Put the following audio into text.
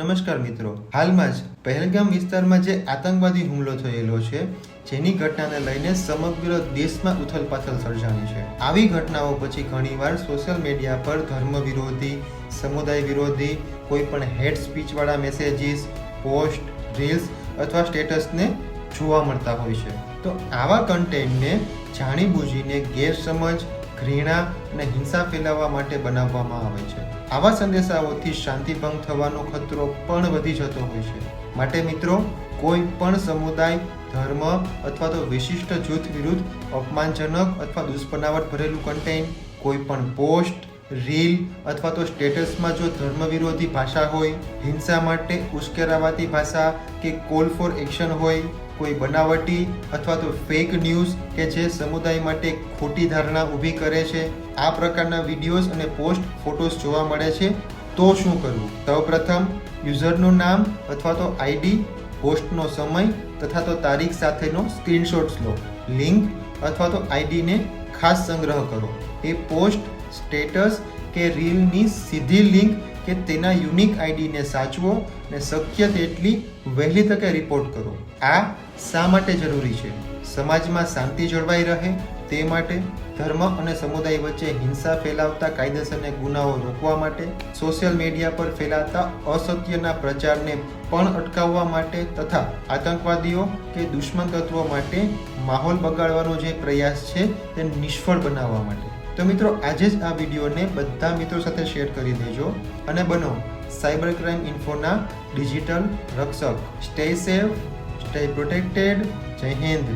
નમસ્કાર મિત્રો. હાલમાં જ પહેલગામ વિસ્તારમાં જે આતંકવાદી હુમલો થયેલો છે, જેની ઘટનાને લઈને સમગ્ર દેશમાં ઉથલપાથલ સર્જાણી છે. આવી ઘટનાઓ પછી ઘણીવાર સોશિયલ મીડિયા પર ધર્મ વિરોધી, સમુદાય વિરોધી, કોઈ પણ હેડ સ્પીચવાળા મેસેજીસ પોસ્ટ રીલ્સ અથવા સ્ટેટસને જોવા મળતા હોય છે. તો આવા કન્ટેન્ટને જાણીબૂજીને ગેરસમજ ઘૃણા અને હિંસા ફેલાવવા માટે બનાવવામાં આવે છે. આવા સંદેશાઓથી શાંતિભંગ થવાનો ખતરો પણ વધી જતો હોય છે. માટે મિત્રો, કોઈ પણ સમુદાય, ધર્મ અથવા તો વિશિષ્ટ જૂથ વિરુદ્ધ અપમાનજનક અથવા દુષ્પનાવટ ભરેલું કન્ટેન્ટ કોઈ પણ પોસ્ટ રીલ અથવા તો સ્ટેટસમાં જો ધર્મ વિરોધી ભાષા હોય, હિંસા માટે ઉશ્કેરાવાતી ભાષા કે કોલ ફોર એક્શન હોય, કોઈ બનાવટી અથવા તો ફેક ન્યૂઝ કે જે સમુદાય માટે ખોટી ધારણા ઊભી કરે છે, આ પ્રકારના વિડીયોઝ અને પોસ્ટ ફોટોસ જોવા મળે છે, તો શું કરવું? સૌપ્રથમ યુઝરનું નામ અથવા તો આઈડી પોસ્ટનો સમય તથા તો તારીખ સાથેનો સ્ક્રીનશોટ્સ લો. લિંક અથવા તો આઈડીને ખાસ સંગ્રહ કરો. એ પોસ્ટ, સ્ટેટસ કે રીલની સીધી લિંક કે તેના યુનિક આઈડીને સાચવો અને શક્ય તેટલી વહેલી તકે રિપોર્ટ કરો. આ શા માટે જરૂરી છે? સમાજમાં શાંતિ જળવાઈ રહે તે માટે ધર્મ અને સમુદાય વચ્ચે હિંસા ફેલાવતા કાયદેસરને ગુનાઓ રોકવા માટે સોશિયલ મીડિયા પર ફેલાતા અસત્યના પ્રચારને પણ અટકાવવા માટે તથા આતંકવાદીઓ કે દુશ્મન તત્વો માટે માહોલ બગાડવાનો જે પ્રયાસ છે તે નિષ્ફળ બનાવવા માટે. તો મિત્રો, આજે જ આ વિડીયોને બધા મિત્રો સાથે શેર કરી દેજો અને બનો સાયબર ક્રાઇમ ઇન્ફોના ડિજિટલ રક્ષક. Stay safe stay protected Jai Hind.